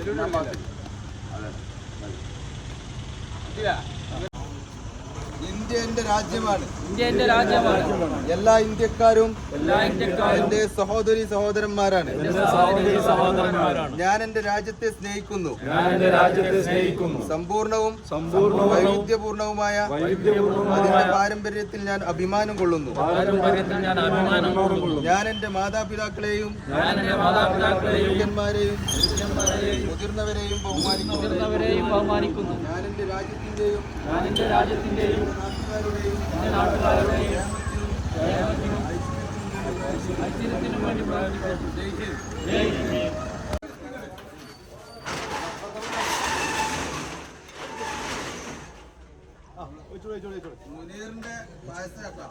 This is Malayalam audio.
திருவிழா ഇന്ത്യ എന്റെ രാജ്യമാണ്. ഇന്ത്യ എന്റെ രാജ്യമാണ്. എല്ലാ ഇന്ത്യക്കാരും എല്ലാ ഇന്ത്യക്കാരും എന്റെ സഹോദരി സഹോദരന്മാരാണ്. സഹോദരി സഹോദരന്മാരാണ്. ഞാൻ എന്റെ രാജ്യത്തെ സ്നേഹിക്കുന്നു. ഞാൻ എന്റെ രാജ്യത്തെ സ്നേഹിക്കുന്നു. സമ്പൂർണവും സമ്പൂർണ വൈവിധ്യപൂർണവുമായ അതിന്റെ പാരമ്പര്യത്തിൽ ഞാൻ അഭിമാനം കൊള്ളുന്നു. ഞാൻ എന്റെ മാതാപിതാക്കളെയും ബഹുമാനിക്കുന്നു. മുതിർന്നവരെയും ബഹുമാനിക്കുന്നു. ഞാൻ എന്റെ രാജ്യത്തിന്റെയും ഞാൻ എന്റെ രാജ്യത്തിന്റെയും നാട്ടുകാരുടെയും നാട്ടുകാരുടെയും ഐശ്വര്യത്തിനും വേണ്ടി പ്രവർത്തിക്കുന്നു ജയ് ഹിന്ദ്. മുനീറിന്റെ പായസം